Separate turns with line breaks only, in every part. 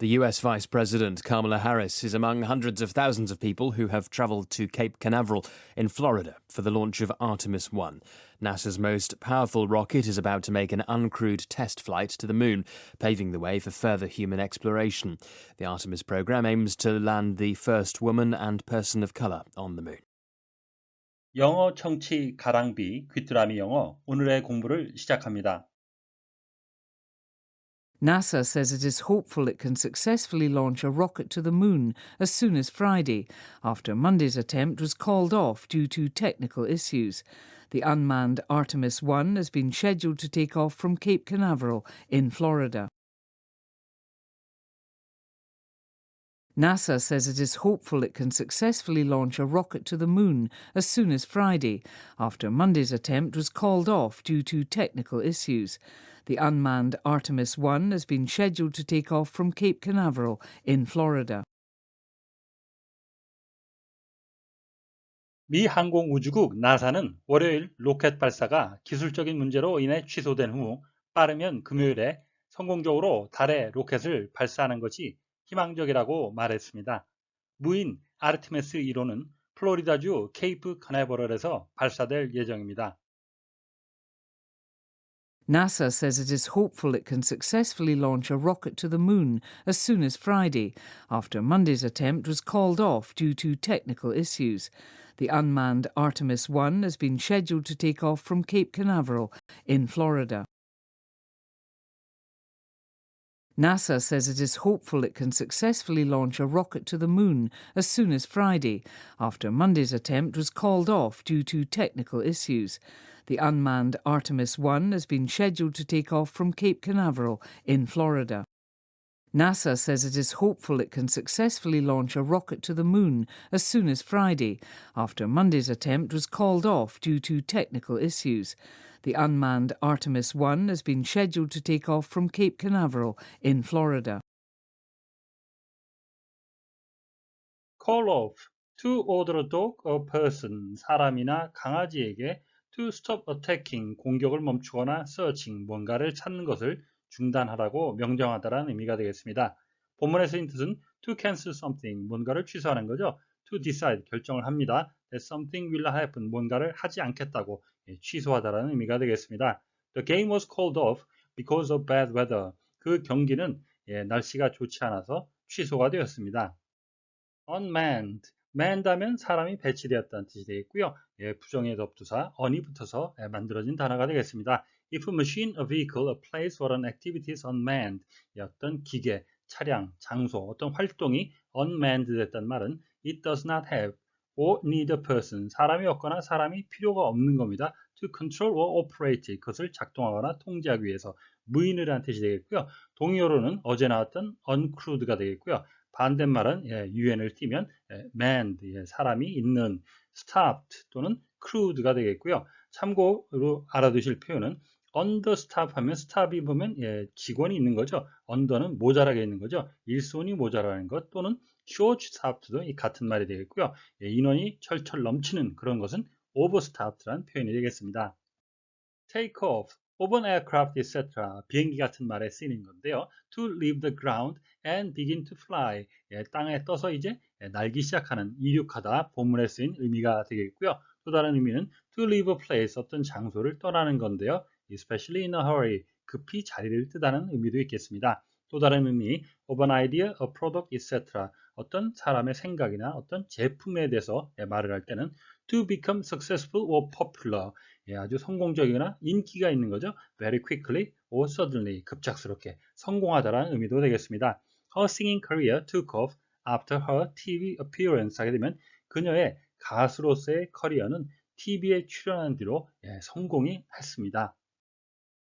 The US Vice President Kamala Harris is among hundreds of thousands of people who have traveled to Cape Canaveral in Florida for the launch of Artemis 1. NASA's most powerful rocket is about to make an uncrewed test flight to the moon, paving the way for further human exploration. The Artemis program aims to land the first woman and person of color on the moon.
영어 청취 가랑비 귀뚜라미 영어 오늘의 공부를 시작합니다.
NASA says it is hopeful it can successfully launch a rocket to the moon as soon as Friday, after Monday's attempt was called off due to technical issues. The unmanned Artemis 1 has been scheduled to take off from Cape Canaveral in Florida. NASA says it is hopeful it can successfully launch a rocket to the moon as soon as Friday, after Monday's attempt was called off due to technical issues. The unmanned Artemis 1 has been scheduled to take off from Cape Canaveral in Florida.
미 항공우주국 나사는 월요일 로켓 발사가 기술적인 문제로 인해 취소된 후 빠르면 금요일에 성공적으로 달에 로켓을 발사하는 것이 희망적이라고 말했습니다. 무인 아르테미스 1호는 플로리다주 케이프 카네버럴에서 발사될 예정입니다.
NASA says it is hopeful it can successfully launch a rocket to the moon as soon as Friday, after Monday's attempt was called off due to technical issues. The unmanned Artemis 1 has been scheduled to take off from Cape Canaveral in Florida. NASA says it is hopeful it can successfully launch a rocket to the moon as soon as Friday, after Monday's attempt was called off due to technical issues. The unmanned Artemis 1 has been scheduled to take off from Cape Canaveral in Florida. NASA says it is hopeful it can successfully launch a rocket to the moon as soon as Friday, after Monday's attempt was called off due to technical issues. The unmanned Artemis 1 has been scheduled to take off from Cape Canaveral in Florida.
call off to order a dog or person 사람이나 강아지에게 to stop attacking 공격을 멈추거나 searching 뭔가를 찾는 것을 중단하라고 명령하다라는 의미가 되겠습니다. 본문에 쓰인 뜻은 to cancel something 뭔가를 취소하는 거죠. to decide 결정을 합니다. that something will happen 뭔가를 하지 않겠다고 취소하다라는 의미가 되겠습니다. The game was called off because of bad weather. 그 경기는 예, 날씨가 좋지 않아서 취소가 되었습니다. unmanned manned 하면 사람이 배치되었다는 뜻이 되겠고요. 예, 부정의 접두사 on이 붙어서 예, 만들어진 단어가 되겠습니다. If a machine, a vehicle, a place or an activity is unmanned 어떤 기계, 차량, 장소, 어떤 활동이 unmanned 됐다는 말은 it does not have or need a person 사람이 없거나 사람이 필요가 없는 겁니다. to control or operate 그것을 작동하거나 통제하기 위해서 무인이라는 뜻이 되겠고요. 동의어로는 어제 나왔던 uncrewed가 되겠고요. 반대말은 예, un을 띄면 예, manned 예, 사람이 있는 stopped 또는 crewed가 되겠고요. 참고로 알아두실 표현은 understaff 하면 staff이 보면 예, 직원이 있는 거죠. under는 모자라게 있는 거죠. 일손이 모자라는 것 또는 short staffed도 같은 말이 되겠고요. 예, 인원이 철철 넘치는 그런 것은 overstaffed라는 표현이 되겠습니다. take off, of an aircraft, etc. 비행기 같은 말에 쓰이는 건데요. to leave the ground and begin to fly. 예, 땅에 떠서 이제 날기 시작하는 이륙하다 본문에 쓰인 의미가 되겠고요. 또 다른 의미는 to leave a place, 어떤 장소를 떠나는 건데요. Especially in a hurry, 급히 자리를 뜨다는 의미도 있겠습니다. 또 다른 의미, of an idea, a product, etc. 어떤 사람의 생각이나 어떤 제품에 대해서 말을 할 때는 to become successful or popular, 예, 아주 성공적이거나 인기가 있는 거죠. very quickly or suddenly, 급작스럽게 성공하다라는 의미도 되겠습니다. Her singing career took off after her TV appearance 하게 되면 그녀의 가수로서의 커리어는 TV에 출연한 뒤로 예, 성공이 했습니다.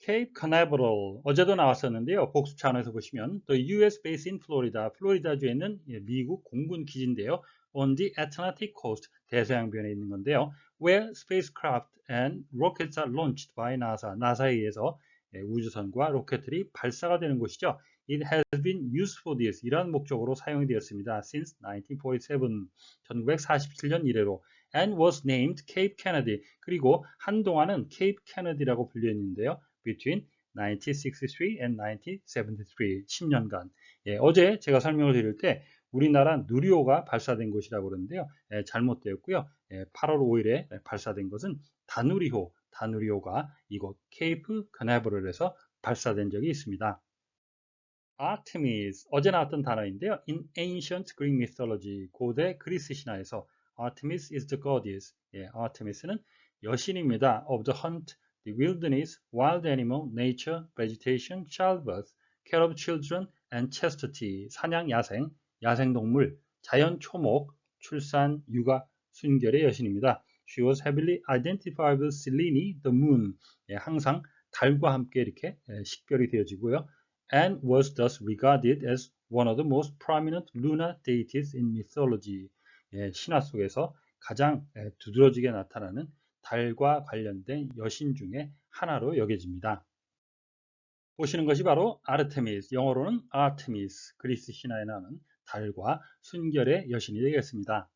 케이프 카나버럴 어제도 나왔었는데요. 복수 차원에서 보시면 The US base in Florida, 플로리다주에 있는 미국 공군 기지인데요. On the Atlantic coast, 대서양변에 있는 건데요. Where spacecraft and rockets are launched by NASA, 나사에 의해서 우주선과 로켓들이 발사가 되는 곳이죠. It has been used for this, 이러한 목적으로 사용이 되었습니다. Since 1947, 1947년 이래로 and was named Cape Kennedy, 그리고 한동안은 Cape Kennedy라고 불렸는데요. Between 1963 and 1973, 10년간 예, 어제 제가 설명을 드릴 때 우리나라 누리호가 발사된 곳이라고 그러는데요. 예, 잘못되었고요. 예, 8월 5일에 발사된 것은 다누리호, 다누리호가 이곳 케이프 커네버럴에서 발사된 적이 있습니다. Artemis, 어제 나왔던 단어인데요. In ancient Greek mythology, 고대 그리스 신화에서 Artemis is the goddess. 예, Artemis는 여신입니다. Of the hunt, the wilderness, wild animal, nature, vegetation, childbirth, care of children, and chastity. 사냥, 야생, 야생동물, 자연, 초목, 출산, 육아, 순결의 여신입니다. She was heavily identified with Selene, the moon. 예, 항상 달과 함께 이렇게 예, 식별이 되어지고요. And was thus regarded as one of the most prominent lunar deities in mythology. 예, 신화 속에서 가장 예, 두드러지게 나타나는 달과 관련된 여신 중에 하나로 여겨집니다. 보시는 것이 바로 아르테미스, 영어로는 아르테미스, 그리스 신화에 나오는 달과 순결의 여신이 되겠습니다.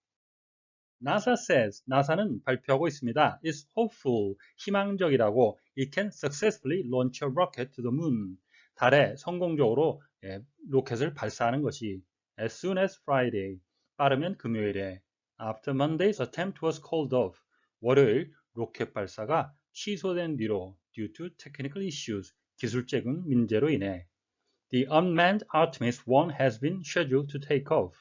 NASA says, 나사는 발표하고 있습니다. is hopeful, 희망적이라고 it can successfully launch a rocket to the moon. 달에 성공적으로 예, 로켓을 발사하는 것이 as soon as Friday, 빠르면 금요일에 after Monday's attempt was called off, 월요일 로켓 발사가 취소된 뒤로 due to technical issues, 기술적인 문제로 인해 The unmanned Artemis 1 has been scheduled to take off.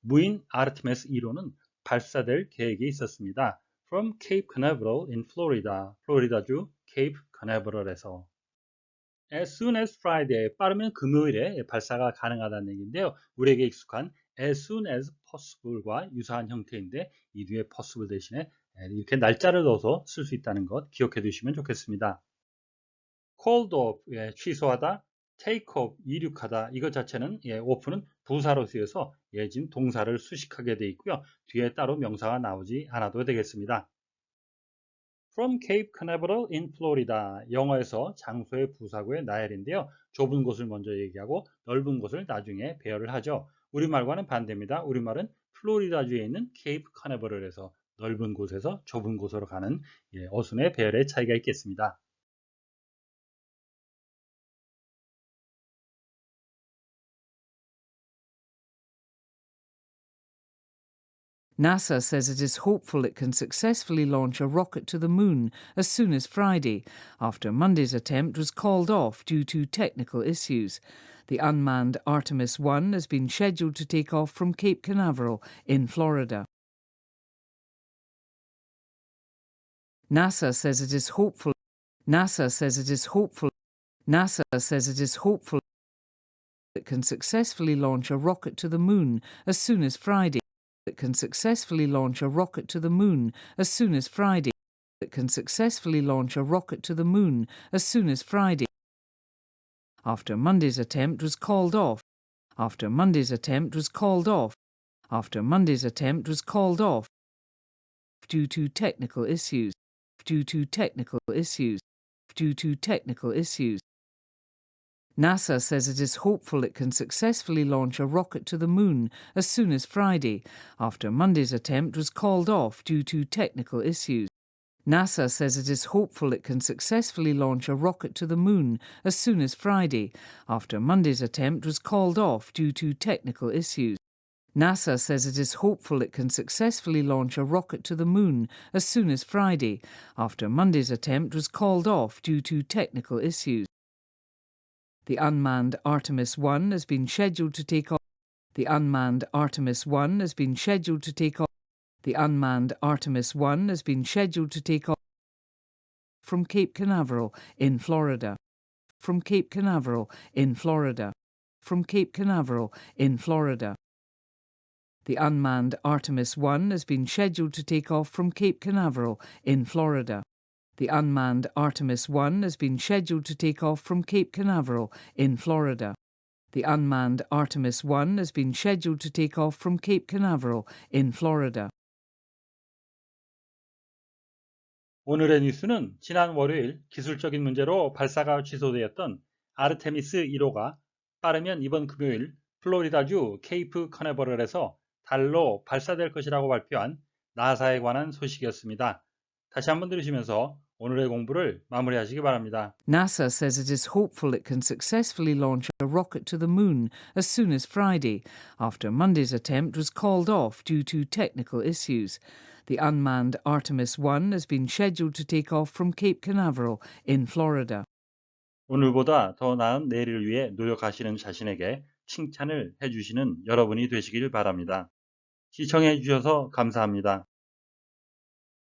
무인 아르테미스 1호는 발사될 계획이 있었습니다. From Cape Canaveral in Florida, 플로리다주 케이프 커네버럴에서 As soon as Friday, 빠르면 금요일에 발사가 가능하다는 얘기인데요. 우리에게 익숙한 as soon as possible과 유사한 형태인데 이 뒤에 possible 대신에 이렇게 날짜를 넣어서 쓸 수 있다는 것 기억해 두시면 좋겠습니다. called off, 예, 취소하다, take off, 이륙하다 이것 자체는 예, off는 부사로 쓰여서 예, 지금 동사를 수식하게 되어 있고요. 뒤에 따로 명사가 나오지 않아도 되겠습니다. From Cape Canaveral in Florida. 영어에서 장소의 부사구의 나열인데요. 좁은 곳을 먼저 얘기하고 넓은 곳을 나중에 배열을 하죠. 우리말과는 반대입니다. 우리말은 플로리다주에 있는 케이프 카네버럴에서 넓은 곳에서 좁은 곳으로 가는 예, 어순의 배열의 차이가 있겠습니다.
NASA says it is hopeful it can successfully launch a rocket to the moon as soon as Friday, after Monday's attempt was called off due to technical issues. The unmanned Artemis 1 has been scheduled to take off from Cape Canaveral in Florida. NASA says it is hopeful. NASA says it is hopeful. NASA says it is hopeful it can successfully launch a rocket to the moon as soon as Friday that can successfully launch a rocket to the moon as soon as Friday. That can successfully launch a rocket to the moon as soon as Friday. After Monday's attempt was called off. After Monday's attempt was called off. After Monday's attempt was called off. Due to technical issues. Due to technical issues. Due to technical issues. NASA says it is hopeful it can successfully launch a rocket to the moon as soon as Friday, after Monday's attempt was called off due to technical issues. NASA says it is hopeful it can successfully launch a rocket to the moon as soon as Friday, after Monday's attempt was called off due to technical issues. NASA says it is hopeful it can successfully launch a rocket to the moon as soon as Friday, after Monday's attempt was called off due to technical issues. The unmanned Artemis 1 has been scheduled to take off. The unmanned Artemis 1 has been scheduled to take off. The unmanned Artemis 1 has been scheduled to take off from Cape Canaveral in Florida. From Cape Canaveral in Florida. From Cape Canaveral in Florida. The unmanned Artemis 1 has been scheduled to take off from Cape Canaveral in Florida. The unmanned Artemis 1 has been scheduled to take off from Cape Canaveral in Florida. The unmanned Artemis 1 has been scheduled to take off from Cape Canaveral in Florida.
오늘의 뉴스는 지난 월요일 기술적인 문제로 발사가 취소되었던 아르테미스 1호가 빠르면 이번 금요일 플로리다주 케이프 커네버럴에서 달로 발사될 것이라고 발표한 나사에 관한 소식이었습니다. 다시 한번 들으시면서 오늘의 공부를 마무리하시기 바랍니다.
NASA says it is hopeful it can successfully launch a rocket to the moon as soon as Friday, after Monday's attempt was called off due to technical issues. The unmanned Artemis 1 has been scheduled to take off from Cape Canaveral in Florida.
오늘보다 더 나은 내일을 위해 노력하시는 자신에게 칭찬을 해주시는 여러분이 되시길 바랍니다. 시청해 주셔서 감사합니다.